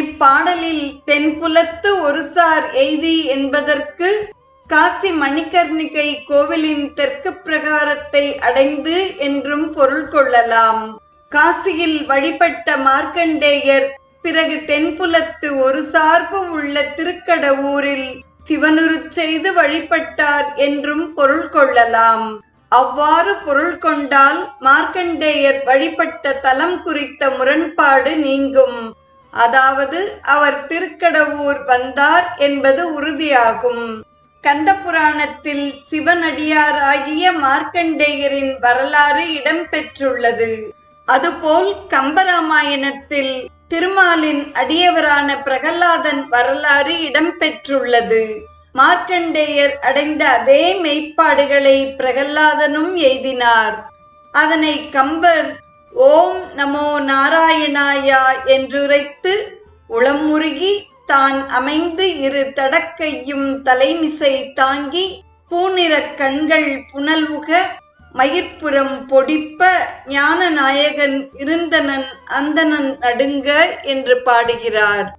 இப்பாடலில் தென்புலத்து ஒருசார் எய்தி என்பதற்கு காசி மணிகர்ணிகை கோவிலின் தெற்கு பிரகாரத்தை அடைந்து என்றும் பொருள் கொள்ளலாம். காசியில் வழிபட்ட மார்க்கண்டேயர் பிறகு தென்புலத்து ஒரு சார்பு உள்ள திருக்கடவூரில் சிவனுருச் செய்து வழிபட்டார் என்றும் பொருள் கொள்ளலாம். அவ்வாறு பொருள் கொண்டால் மார்க்கண்டேயர் வழிபட்ட தலம் குறித்த முரண்பாடு நீங்கும். அதாவது அவர் திருக்கடவூர் வந்தார் என்பது உறுதியாகும். கந்த புராணத்தில் சிவனடியாராகிய மார்க்கண்டேயரின் வரலாறு இடம்பெற்றுள்ளது. அதுபோல் கம்பராமாயணத்தில் திருமாலின் அடியவரான பிரகலாதன் வரலாறு இடம்பெற்றுள்ளது. மார்க்கண்டேயர் அடைந்த அதே மெய்ப்பாடுகளை பிரகல்லாதனும் எய்தினார். அதனை கம்பர் ஓம் நமோ நாராயணாயா என்றுரைத்து உளமுருகி தான் அமைந்து இரு தடக்கையும் தலைமிசை தாங்கி பூநிறக் கண்கள் புனல்வுக மயிர்ப்புறம் பொடிப்ப ஞான நாயகன் இருந்தனன் அந்தனன் நடுங்க என்று பாடுகிறார்.